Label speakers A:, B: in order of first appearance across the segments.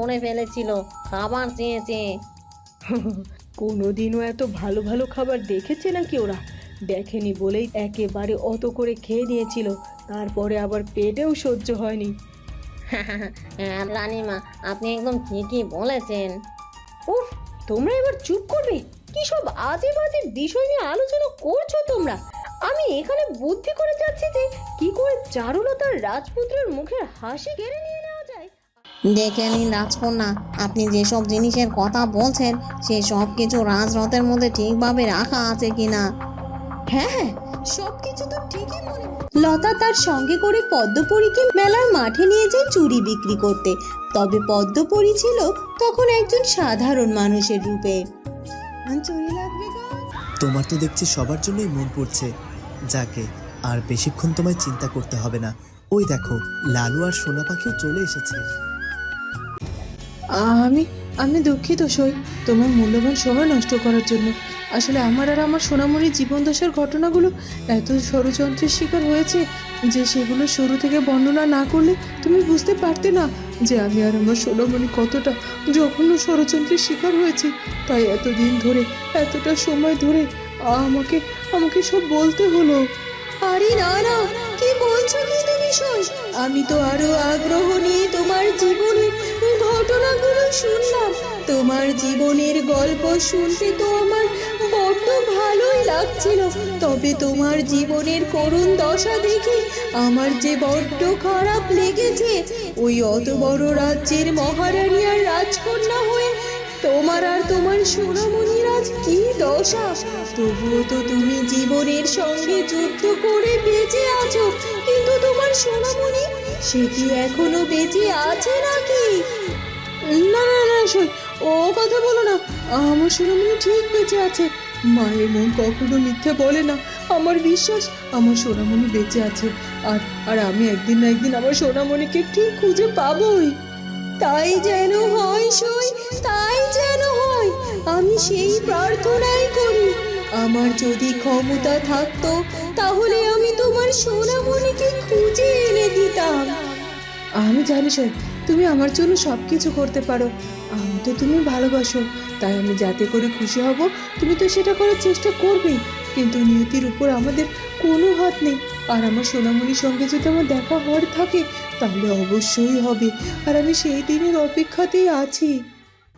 A: করে ফেলেছিল খাবার চেয়ে চেয়ে
B: কোনোদিনও এত ভালো ভালো খাবার দেখেছে নাকি ওরা? দেখেনি বলেই একেবারে অত করে খেয়ে নিয়েছিল তারপরে আবার পেটেও সহ্য হয়নি।
A: হ্যাঁ রানীমা আপনি একদম ঠিকই বলেছেন।
B: উফ তোমরা এবার চুপ করবে? কি সব আজে বাজে বিষয় নিয়ে আলোচনা করছ তোমরা? আমি এখানে বুদ্ধি করে যাচ্ছি যে কি করে চারুলতার রাজপুত্রের মুখের হাসি কেড়ে নিয়ে
A: দেখে নিন রাজকন্যা আপনি যেসব জিনিসের কথা বলছেন সেই সব কিছু রাজরথের মধ্যে ঠিকভাবে রাখা আছে কিনা?
B: হ্যাঁ হ্যাঁ সবকিছু তো ঠিকই মনে লতা তার সঙ্গে করে পদ্মপুরীকে মেলার মাঠে নিয়ে যায় চুড়ি বিক্রি করতে। তবে পদ্মপুরী ছিল তখন একজন সাধারণ মানুষের রূপে। লাগবে
C: তোমার তো দেখছি সবার জন্যই মন পড়ছে। যাকে আর বেশিক্ষণ তোমায় চিন্তা করতে হবে না। ওই দেখো লালু আর সোনা পাখিও চলে এসেছে।
D: আমি আমি দুঃখিত সই। তোমার মূল্যবান সময় নষ্ট করার জন্য। আসলে আমার আর আমার সোনামণির জীবন দশার ঘটনাগুলো এত ষড়যন্ত্রের শিকার হয়েছে যে সেগুলো শুরু থেকে বর্ণনা না করলে তুমি বুঝতে পারতে না যে আমি আর আমার সোনামণি কতটা জঘন্য ষড়যন্ত্রের শিকার হয়েছি। তাই এতদিন ধরে এতটা সময় ধরে আমাকে আমাকে সব বলতে হলো।
B: আরে না না কি বলছো কি তুমি আমি তো আরও আগ্রহ নিয়ে তোমার জীবনের ঘটনাগুলো শুনলাম। তোমার জীবনের গল্প শুনতে তো আমার বড্ড ভালোই লাগছিল। তবে তোমার জীবনের করুণ দশা দেখে আমার যে বড্ড খারাপ লেগেছে, ওই অত বড় রাজ্যের মহারানী আর রাজকন্যা হয়ে তোমার আর তোমার সোনামণির আজ কি দশা? তবুও তো তুমি জীবনের সঙ্গে যুদ্ধ করে বেঁচে আছো, কিন্তু তোমার সোনামণি সে কি এখনও বেঁচে আছে নাকি?
D: না না না সই ও কথা বলো না। আমার সোনামণি ঠিক বেঁচে আছে। মায়ের মন কখনো মিথ্যে বলে না। আমার বিশ্বাস, আমার সোনামণি বেঁচে আছে। আর আর আমি একদিন না একদিন আমার সোনামণিকে ঠিক খুঁজে পাবোই।
B: তাই যেন হয়, সই, তাই যেন হয়। আমি সেই প্রার্থনাই করি। আমার যদি ক্ষমতা থাকতো তাহলে আমি তোমার সোনামণিকে খুঁজে এনে দিতাম।
D: আমি জানি সই তুমি আমার জন্য সব কিছু করতে পারো। আমি তো তুমি ভালোবাসো তাই আমি যাতে করে খুশি হব তুমি তো সেটা করার চেষ্টা করবেই। কিন্তু নিয়তির উপর আমাদের কোনো হাত নেই। আর আমার সোনামণির সঙ্গে যদি আমার দেখা হওয়ার থাকে তাহলে অবশ্যই হবে। আর আমি সেই দিনের অপেক্ষাতেই আছি।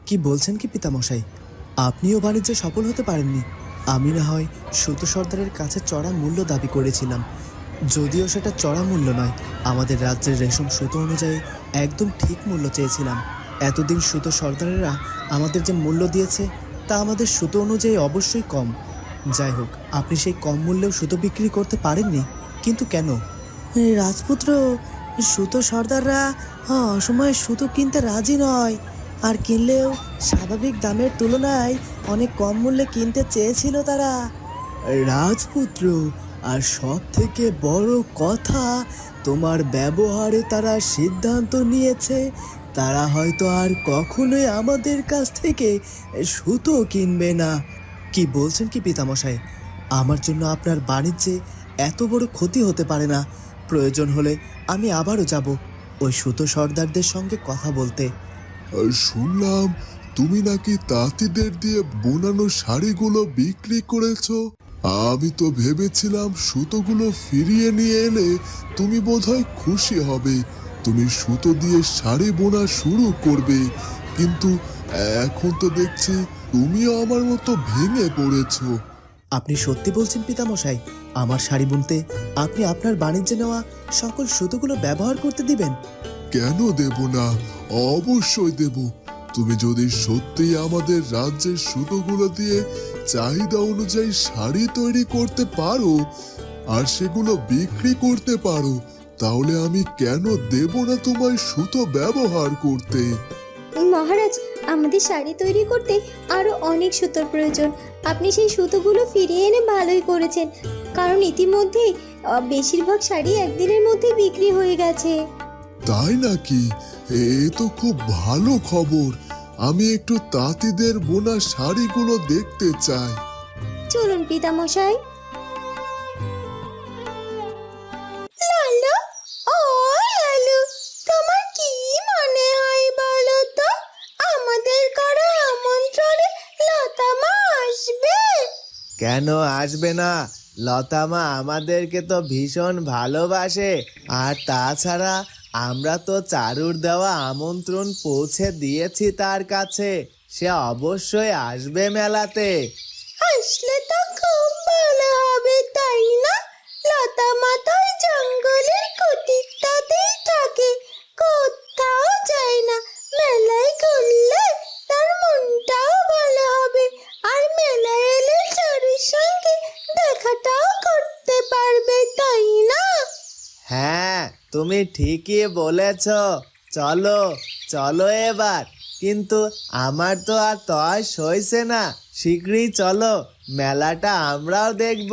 C: কি বলছেন কি পিতামশাই? আপনিও বাণিজ্যে সফল হতে পারেননি। আমি না হয় সুতো সর্দারের কাছে চড়া মূল্য দাবি করেছিলাম। যদিও সেটা চড়া মূল্য নয়, আমাদের রাজ্যের রেশম সুতো অনুযায়ী একদম ঠিক মূল্য চেয়েছিলাম। এতদিন সুতো সর্দারেরা আমাদের যে মূল্য দিয়েছে, তা আমাদের সুতো অনুযায়ী অবশ্যই কম। যাই হোক, আপনি সেই কম মূল্যেও সুতো বিক্রি করতে পারেননি, কিন্তু কেন? রাজপুত্র, সুতো সর্দাররা হ্যাঁ অসময়ে সুতো কিনতে রাজি নয়। আর কিনলেও স্বাভাবিক দামের তুলনায় অনেক কম মূল্যে কিনতে চেয়েছিল তারা। রাজপুত্র, আর সব থেকে বড় কথা, তোমার ব্যবহারে তারা সিদ্ধান্ত নিয়েছে। তারা হয়তো আর কখনোই আমাদের কাছ থেকে সুতো কিনবে না। কি বলছেন কি পিতামশাই? আমার জন্য আপনার বাণিজ্যে এত বড় ক্ষতি হতে পারে না। প্রয়োজন হলে আমি আবারও যাব। ওই সুতো সর্দারদের সঙ্গে কথা বলতে।
E: শুনলাম তুমি নাকি তাঁতিদের দিয়ে বোনানো শাড়িগুলো বিক্রি করেছ। আমি তো ভেবেছিলাম সুতোগুলো ফিরিয়ে নিয়ে এলে তুমি বোধহয় খুশি হবে। তুমি সুতো দিয়ে শাড়ি বোনা শুরু করবে। কিন্তু এখন তো দেখছি তুমিও আমার মতো ভেঙে পড়েছো।
C: আপনি সত্যি বলছেন পিতামশাই, আমার শাড়ি বুনতে আপনি আপনার বাণিজ্যে নেওয়া সকল সুতোগুলো ব্যবহার করতে দিবেন।
E: কেন দেব না? অবশ্যই দেব। তুমি যদি সত্যি আমাদের রাজ্যের সুতোগুলো দিয়ে চাহিদা অনুযায়ী শাড়ি তৈরি করতে পারো আর সেগুলো বিক্রি করতে পারো, তাহলে আমি কেন দেব না তোমায় সুতো ব্যবহার করতে?
F: মহারাজ, আমাদের শাড়ি তৈরি করতে আরও অনেক সুতোর প্রয়োজন। আপনি সেই সুতোগুলো ফিরিয়ে এনে ভালোই করেছেন, কারণ ইতিমধ্যেই বেশিরভাগ শাড়ি একদিনের মধ্যে বিক্রি হয়ে গেছে।
E: তাই নাকি? এ তো খুব ভালো খবর। আমি একটু তাঁতিদের বোনা শাড়িগুলো দেখতে চাই।
F: চলুন পিতামশাই।
B: লালু কি আমাদের লতামা আসবে।
C: কেন আসবে না? লতামা আমাদেরকে তো ভীষণ ভালোবাসে। আর তাছাড়া আমরা তো চারুর দেওয়া আমন্ত্রণ পৌঁছে দিয়েছি তার কাছে। সে অবশ্যই আসবে মেলাতে।
F: আসলে তো খুব ভালো হবে তাই না? লতা মাতার জঙ্গলের কুটিরটাতেই থাকে কোথাও যায় না। মেলায় ঘুরলে তার মনটাও ভালো হবে আর মেলায় এলে চারুর সঙ্গে দেখাটাও করতে পারবে তাই না?
C: হ্যাঁ তুমি ঠিকই বলেছ। চলো চলো এবার। কিন্তু আমার তো আর তয় সইছে না। শীঘ্রই চলো, মেলাটা আমরাও দেখব।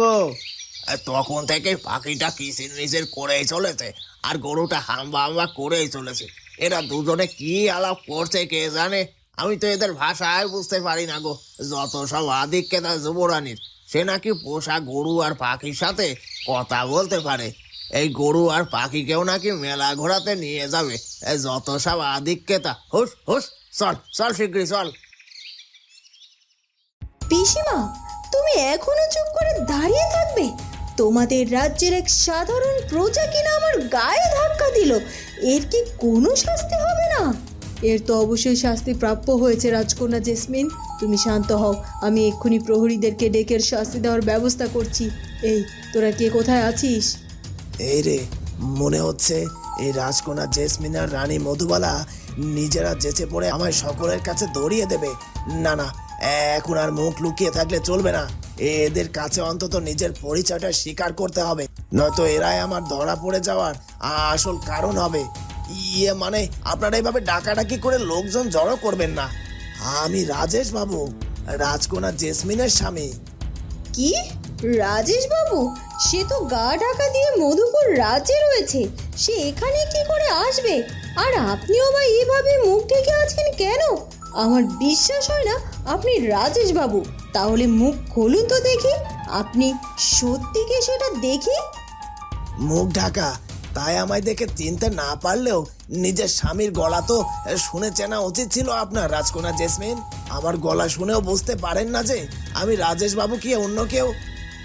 G: তখন থেকে পাখিটা কিসির মিসির করেই চলেছে, আর গরুটা হাম্বা হাম্বা করেই চলেছে। এরা দুজনে কি আলাপ করছে কে জানে? আমি তো এদের ভাষায় বুঝতে পারি না গো। যত সব আধিক্যতা যুবরানির, সে নাকি পোষা গরু আর পাখির সাথে কথা বলতে পারে। এই গরু আর পাখিকেও নাকি মেলা ঘোরাতে নিয়ে যাবে। এই যত সব আধিক্যতা হুস হুস চল চল শীঘ্রই চল।
B: পিসিমা তুমি এখনও চুপ করে দাঁড়িয়ে থাকবে? তোমাদের রাজ্যের এক সাধারণ প্রজা কিনা আমার গায়ে ধাক্কা দিল। এর কি কোনো শাস্তি হবে না?
D: এর তো অবশ্যই শাস্তি প্রাপ্য হয়েছে রাজকন্যা জেসমিন। তুমি শান্ত হও। আমি এক্ষুনি প্রহরীদেরকে ডেকে এর শাস্তি দেওয়ার ব্যবস্থা করছি। এই তোরা কে কোথায় আছিস?
C: এই রে, মনে হচ্ছে এই জেসমিন আর রানী মধুবালা নিজেরা যেচে পড়ে আমায় সকলের কাছে দৌড়িয়ে দেবে। না না, এখন আর মুখ লুকিয়ে থাকলে চলবে না। এদের কাছে অন্তত নিজের পরিচয়টা স্বীকার করতে হবে। নয়তো এরাই আমার ধরা পড়ে যাওয়ার আসল কারণ হবে। ইয়ে মানে আপনারা এইভাবে ডাকাডাকি করে লোকজন জড়ো করবেন না। আমি রাজেশ বাবু, রাজকন্যা জেসমিনের স্বামী।
B: কি? রাজেশ বাবু সে তো গা ঢাকা দিয়ে মধুপুর রাজ্যে রয়েছে। সে এখানে কি করে আসবে? আর আপনিও বা এইভাবে মুখ ঢেকে আছেন কেন? আমার বিশ্বাস হয় না আপনি রাজেশ বাবু তাহলে মুখ খুলুন তো দেখি। আপনি সত্যি কি সেটা দেখি?
C: মুখ ঢাকা? তাই আমায় দেখে চিনতে না পারলেও নিজের স্বামীর গলা তো শুনে চেনা উচিত ছিল আপনার, রাজকন্যা জেসমিন। আমার গলা শুনেও বুঝতে পারেন না যে আমি রাজেশ বাবু কি অন্য কেউ?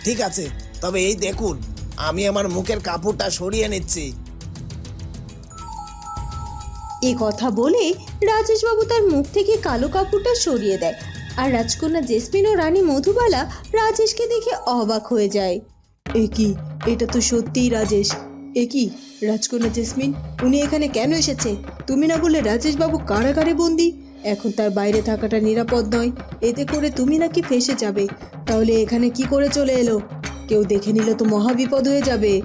C: ঠিক আছে তবে এই দেখুন আমি আমার মুখের কাপড়টা সরিয়ে নিচ্ছি।
B: এ কথা বলে রাজেশবাবু তার মুখ থেকে কালো কাপড়টা সরিয়ে দেয় আর রাজকন্যা জেসমিন ও রানী মধুবালা রাজেশকে দেখে অবাক হয়ে যায়।
D: এ কি? এটা তো সত্যিই রাজেশ। এ কি? রাজকন্যা জেসমিন উনি এখানে কেন এসেছে? তুমি না বললে রাজেশ বাবু কারাগারে বন্দি? এখন তার বাইরে থাকাটা নিরাপদ নয়। এতে করে তুমি নাকি ফেসে যাবে। তাহলে এখানে কি করে চলে এলো? কেউ দেখে নিল তো মহাবিপদ হয়ে যাবে।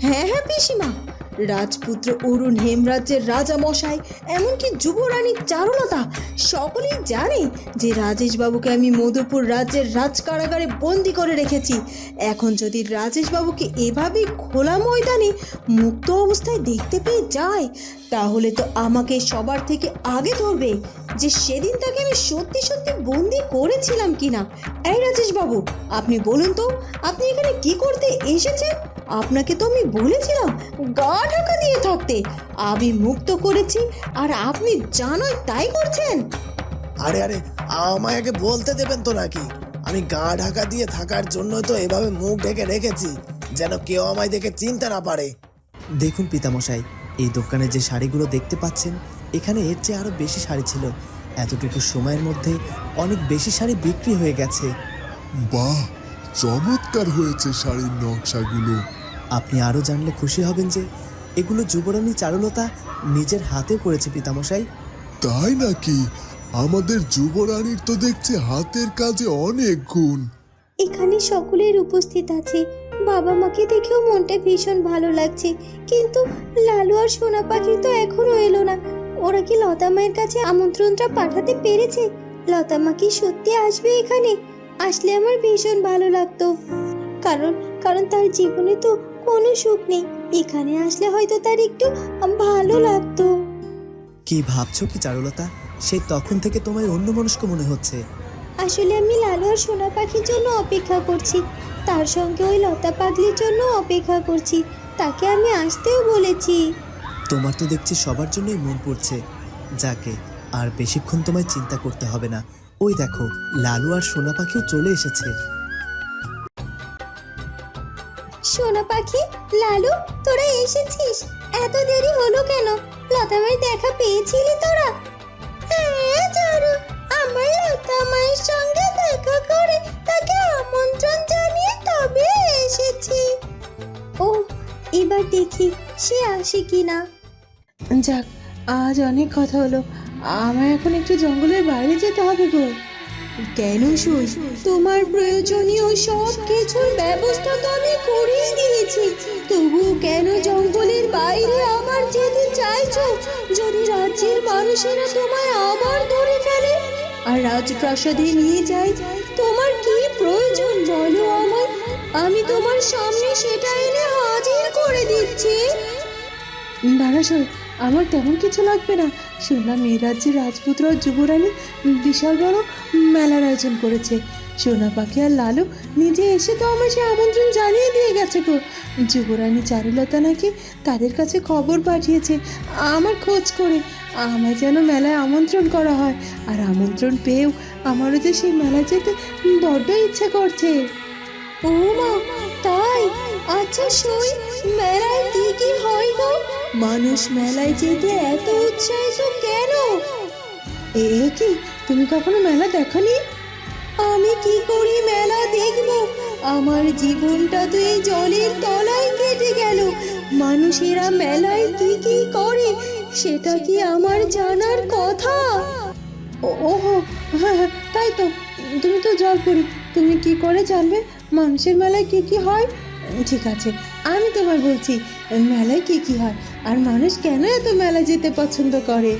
B: হ্যাঁ হ্যাঁ পিসিমা।
D: রাজপুত্র অরুণ হেমরাজ্যের রাজা মশাই
B: এমনকি যুবরানী চারুলতা, সকলেই জানে
D: যে রাজেশ বাবুকে আমি মধুপুর রাজ্যের রাজ কারাগারে বন্দি করে রেখেছি। এখন যদি রাজেশ বাবুকে এভাবে খোলা ময়দানে মুক্ত অবস্থায় দেখতে পেয়ে যায়, তাহলে তো আমাকে সবার থেকে আগে ধরবে
B: যে সেদিন তাকে আমি সত্যি সত্যি বন্দি করেছিলাম কিনা। এই রাজেশ বাবু আপনি বলুন তো, আপনি এখানে কি করতে এসেছেন? আপনাকে তো আমি বলেছিলাম গা ঢাকা দিয়ে থাকতে। আমি মুক্ত করেছি আর আপনি জানোই তাই করছেন।
C: আরে আরে আমায় আগে বলতে দেবেন তো নাকি? আমি গা ঢাকা দিয়ে থাকার জন্য তো এভাবে মুখ ঢেকে রেখেছি যেন কেউ আমায় দেখে চিনতে না পারে। দেখুন পিতামশাই এই দোকানে যে শাড়িগুলো দেখতে পাচ্ছেন এখানে এর চেয়ে আরও বেশি শাড়ি ছিল। এতটুকু সময়ের মধ্যে অনেক বেশি শাড়ি বিক্রি হয়ে গেছে।
E: বাহ! চমৎকার হয়েছে শাড়ির নকশাগুলো।
C: আপনি আরও জানলে খুশি হবেন যে এগুলো যুবরানী চারুলতা নিজের হাতে করেছে পিতামশাই।
E: তাই নাকি? আমাদের যুবরানীর তো দেখছি হাতের কাজে অনেক গুণ।
F: এখানে সকলের উপস্থিত আছে। বাবা মাকে দেখেও মনটা ভীষণ ভালো লাগছে। কিন্তু লালু আর সোনা পাখি তো এখনও এলো না। ওরা কি লতা মায়ের কাছে আমন্ত্রণটা পাঠাতে পেরেছে? লতা মা কি সত্যি আসবে এখানে? আসলে আমার ভীষণ ভালো লাগতো। কারণ কারণ তার জীবনে তো কোনো সুখ নেই। এখানে আসলে হয়তো তার একটু ভালো লাগতো।
C: কি ভাবছ কি চারুলতা? সে তখন থেকে তোমায় অন্য অন্যমনস্ক মনে হচ্ছে।
F: আসলে আমি লালু আর সোনা পাখির জন্য অপেক্ষা করছি। তার সঙ্গে ওই লতা পাগলির জন্য অপেক্ষা করছি। তাকে আমি আসতেও বলেছি।
C: তোমার তো দেখছি সবার জন্যই মন পড়ছে। যাকে আর বেশিক্ষণ তোমায় চিন্তা করতে হবে না। ওই দেখো লালু আর সোনা পাখিও চলে এসেছে।
F: সোনা পাখি লালু তোরা এসেছিস? এত দেরি হলো কেন? লতামাই দেখা পেয়েছিলি তোরা? হ্যাঁ চারু আমার লতা মায়ের সঙ্গে দেখা করে তাকে আমন্ত্রণ জানিয়ে তবে এসেছি। ও এবার দেখি সে আসে কিনা।
D: যাক আজ অনেক কথা হলো। আমার এখন একটু জঙ্গলের বাইরে যেতে হবে গো।
B: কেন সই তোমার প্রয়োজনীয় সব কিছুর ব্যবস্থা তো আমি করেই দিয়েছি। তবু কেন জঙ্গলের বাইরে আবার যেতে চাইছো? যদি রাজ্যের মানুষেরা তোমায় আবার ধরে ফেলে আর রাজপ্রাসাদে নিয়ে যায়, তোমার কি প্রয়োজন বলো আমার আমি তোমার সামনে সেটা এনে হাজির করে দিচ্ছি।
D: দাঁড়া আমার তেমন কিছু লাগবে না। শুনলাম এই রাজ্যের রাজপুত্র আর যুবরানী বিশাল বড় মেলার আয়োজন করেছে। সোনা পাখি আর লালু নিজে এসে তো আমার সে আমন্ত্রণ জানিয়ে দিয়ে গেছে গো। যুবরানী চারুলতা নাকি তাদের কাছে খবর পাঠিয়েছে আমার খোঁজ করে। আমায় যেন মেলায় আমন্ত্রণ করা হয় আর আমন্ত্রণ পেয়েও আমারও যে সেই মেলায় যেতে বড্ড ইচ্ছে করছে।
B: ও মা, তাই? আচ্ছা সই মেলায় কি কি হয় গো? মানুষ মেলায় যেতে এত উৎসাহিত কেন?
D: এ কি, তুমি কখনো মেলা দেখনি?
B: আমি কি করি মেলা দেখব? আমার জীবনটা তো এই জলের তলায় কেটে গেল। মানুষেরা মেলায় কি কি করে, সেটা কি আমার জানার কথা?
D: ওহো হ্যাঁ হ্যাঁ তাই তো। তুমি তো জল করি তুমি কি করে জানবে মানুষের মেলায় কি কি হয়? ঠিক আছে। আমি তোমায় বলছি, মেলায় কি কি হয়? আর মানুষ কেন এত মেলায় যেতে পছন্দ করে?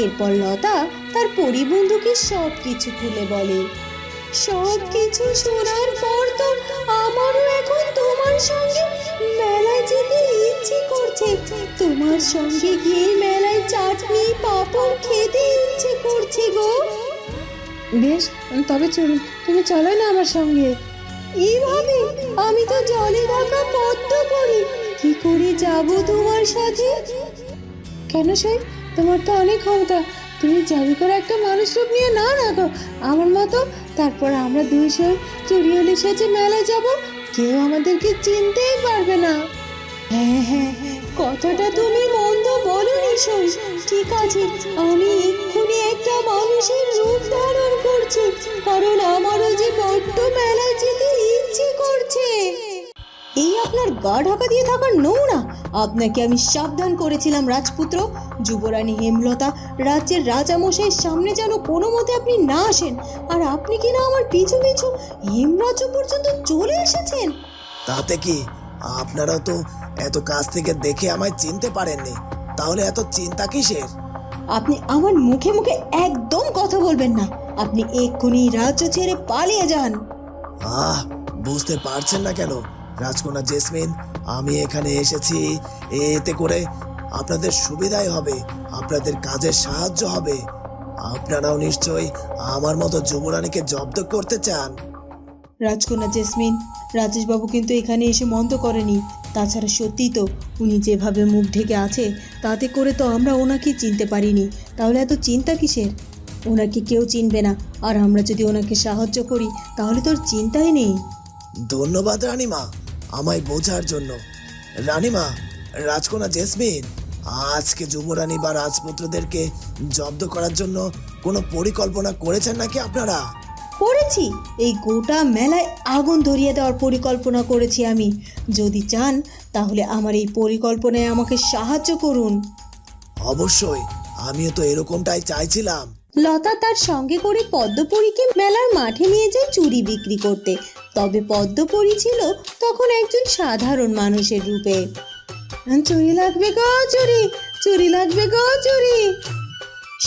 B: এরপর লতা তার পরিবন্ধুকে সব কিছু খুলে বলে সব কিছু শোনার পর তো আমারও এখন তোমার সঙ্গে মেলায় যেতে ইচ্ছে করছে। তোমার সঙ্গে গিয়ে মেলায় চাটনি, পাঁপড় খেতে ইচ্ছে করছে গো।
D: বেশ, তবে চলুন, তুমি চলো না আমার সঙ্গে।
B: এইভাবে আমি তো জলে থাকা পদ্ম করি কি করে যাব তোমার সাথে?
D: কেন সেই তোমার তো অনেক ক্ষমতা। তুমি জারি করে একটা মানুষ রূপ নিয়ে না রাখো। আমার মতো। তারপর আমরা দুই সই চুরিয়লি সেজে মেলায় যাব। কেউ আমাদেরকে চিনতেই পারবে না।
B: হ্যাঁ হ্যাঁ কথাটা তুমি মন্দ বলনি সই। ঠিক আছে, আমি এক্ষুনি একটা মানুষের রূপ ধারণ করছি। কারণ আমারও যে বড্ড মেলায় যেতে করছে। এই আপনার গা ঢাকা দিয়ে থাকার নোংরা। আপনাকে আমি সাবধান করেছিলাম রাজপুত্র। যুবরানী হেমলতা রাজ্যের রাজামশাইয়ের সামনে যেন কোনো মতে আপনি না আসেন। আর আপনি কিনা আমার পিছু পিছু হেমরাজ্য পর্যন্ত চলে এসেছেন?
C: তাতে কি? আপনারাও তো এত কাছ থেকে দেখে আমায় চিনতে পারেননি। তাহলে এত চিন্তা কিসের?
B: আপনি আমার মুখে মুখে একদম কথা বলবেন না। আপনি এক্ষুনি রাজ্য ছেড়ে পালিয়ে যান।
C: আহ বুঝতে পারছেন না কেন? রাজকন্যা জেসমিন, আমি এখানে এসেছি। এতে করে আপনাদের সুবিধাই হবে, আপনাদের কাজের সাহায্য হবে। আপনারাও নিশ্চয়ই আমার মতো যুবরানীকে জব্দ করতে চান।
B: রাজকন্যা জেসমিন, রাজেশবাবু কিন্তু এখানে এসে মন্দ করেনি। তাছাড়া সত্যিই তো উনি যেভাবে মুখ ঢেকে আছে, তাতে করে তো আমরা ওনাকে চিনতে পারিনি। তাহলে এত চিন্তা কিসের? ওনাকে কেউ চিনবে না। আর আমরা যদি ওনাকে সাহায্য করি, তাহলে তোর চিন্তাই নেই।
C: ধন্যবাদ রানীমা আমায় বোঝার জন্য। রানীমা রাজকন্যা জেসমিন আজকে যুবরানী বা রাজপুত্রদেরকে জব্দ করার জন্য কোনো পরিকল্পনা করেছেন নাকি আপনারা?
B: করেছি। এই গোটা মেলায় আগুন ধরিয়ে দেওয়ার পরিকল্পনা করেছি আমি। যদি চান তাহলে আমার এই পরিকল্পনায় আমাকে সাহায্য করুন।
C: অবশ্যই আমিও তো এরকমটাই চাইছিলাম।
B: লতা তার সঙ্গে করে পদ্মপুরীকে মেলার মাঠে নিয়ে যায় চুরি বিক্রি করতে। তবে পদ্মপুরী ছিল তখন একজন সাধারণ মানুষের রূপে।
D: চুরি লাগবে গো চুরি চুরি লাগবে গো চুরি।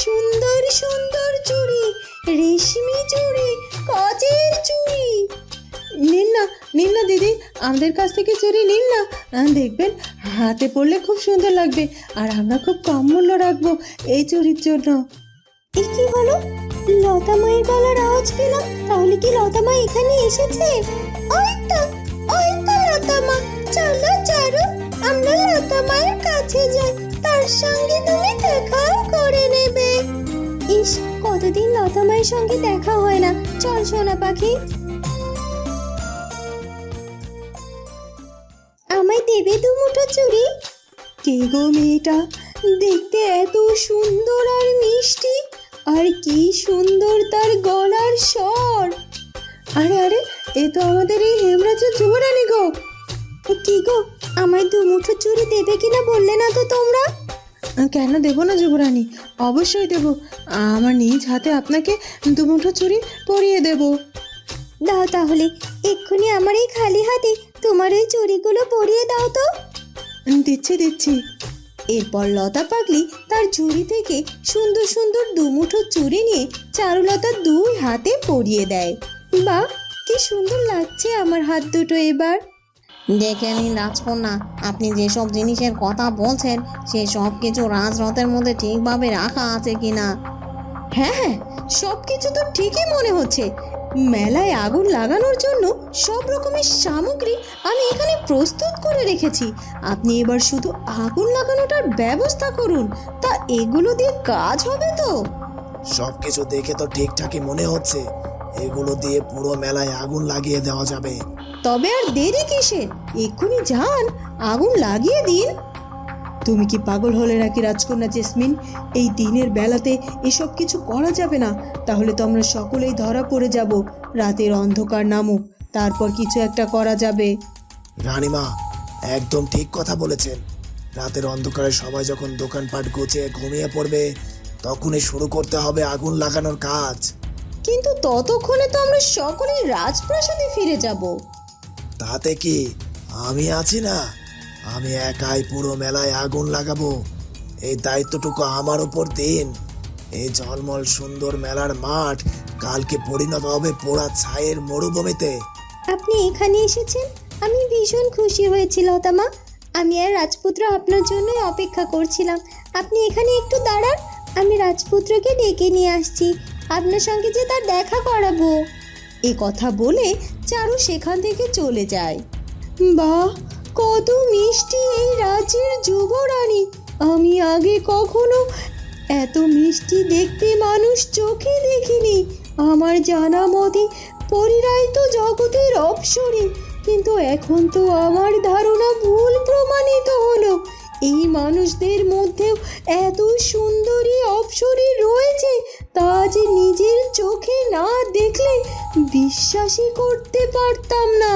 B: সুন্দর সুন্দর চুড়ি রেশমি চুড়ি কাচের চুড়ি
D: নিন না নিন না দিদি, আমাদের কাছ থেকে চুরি নিন না। দেখবেন, হাতে পড়লে খুব সুন্দর লাগবে, আর আমরা খুব কম মূল্য রাখব এই চুরির জন্য।
F: এ কি হলো? লতা মায়ের গলার আওয়াজ পেলাম তাহলে কি লতা মা এখানে এসেছে? ওই তো লতা মা। চলো চারু আমরা লতা মায়ের কাছে যাই, তার সঙ্গে তুমি দেখাও করে নেবে। ইস, কতদিন লতা মায়ের সঙ্গে দেখা হয় না। চল, সোনা পাখি। আমায় দেবে দু মুঠো চুড়ি?
B: কে গো মেয়েটা? দেখতে এত সুন্দর আর মিষ্টি। আর কি সুন্দর তার গলার স্বর।
H: আরে আরে এ তো আমাদের এই হেমরাজের যুবরানী গো।
F: কি গো আমায় দু মুঠো চুড়ি দেবে কিনা বললে না তো তোমরা?
H: কেন দেবো না যুবরানী? অবশ্যই দেব। আমার নিজ হাতে আপনাকে দু দুমুঠো চুরি পরিয়ে দেব।
F: দাও তাহলে এক্ষুনি আমার এই খালি হাতে তোমার ওই চুড়িগুলো পরিয়ে দাও তো।
H: দিচ্ছি দিচ্ছি।
B: এরপর লতা পাগলি তার ঝুড়ি থেকে সুন্দর সুন্দর দুমুঠো চুড়ি নিয়ে চারুলতা দুই হাতে পরিয়ে দেয়। বাহ কি সুন্দর লাগছে আমার হাত দুটো এবার।
A: দেখে নিন রাজকন্যা আপনি যেসব জিনিসের কথা বলছেন সেই সব কিছু রাজরথের মধ্যে ঠিকভাবে রাখা আছে কিনা?
B: হ্যাঁ হ্যাঁ সব কিছু তো ঠিকই মনে হচ্ছে। মেলায় আগুন লাগানোর জন্য সব রকমের সামগ্রী আমি এখানে প্রস্তুত করে রেখেছি। আপনি এবার শুধু আগুন লাগানোটার ব্যবস্থা করুন তা এগুলো দিয়ে কাজ হবে তো।
D: সব কিছু দেখে তো ঠিকঠাকই মনে হচ্ছে। এগুলো দিয়ে পুরো মেলায় আগুন লাগিয়ে দেওয়া যাবে।
B: তবে আর দেরি কিসের? এক্ষুনি যান আগুন লাগিয়ে দিন। তুমি কি পাগল হলে নাকি রাজকন্যা জেসমিন? এই দিনের বেলাতে এসব কিছু করা যাবে না। তাহলে তো আমরা সকলেই ধরা পড়ে যাব। রাতের অন্ধকার নামুক তারপর কিছু একটা করা যাবে।
D: রানীমা একদম ঠিক কথা বলেছেন। রাতের অন্ধকারে সবাই যখন দোকানপাট গুছিয়ে ঘুমিয়ে পড়বে তখনই শুরু করতে হবে আগুন লাগানোর কাজ।
B: কিন্তু ততক্ষণে তো আমরা সকলেই রাজপ্রাসাদে ফিরে যাব।
D: তাতে কি আমি আছি না? আমি একাই পুরো মেলায় আগুন লাগাবো। এই দায়িত্বটুকু আমার উপর দিন। এই ঝলমল সুন্দর মেলার মাঠ কালকে পরিণত হবে পোড়া ছায়ের মরুভূমিতে।
F: আপনি এখানে এসেছেন? আমি ভীষণ খুশি হয়েছি, লতামা। আমি আর রাজপুত্র আপনার জন্যই অপেক্ষা করছিলাম। আপনি এখানে একটু দাঁড়ান, আমি রাজপুত্রকে ডেকে নিয়ে আসছি। আপনার সঙ্গে যে তার দেখা করাবো।
B: এ কথা বলে চারু সেখান থেকে চলে যায়। বাহ! কত মিষ্টি এই রাজ্যের যুবরানী। আমি আগে কখনো এত মিষ্টি দেখতে মানুষ চোখে দেখিনি। আমার জানা মতে পরিরাই তো জগতের অপসরী। কিন্তু এখন তো আমার ধারণা ভুল প্রমাণিত হলো। এই মানুষদের মধ্যেও এত সুন্দরী অপসরী রয়েছে, তা যে নিজের চোখে না দেখলে বিশ্বাসই করতে পারতাম না।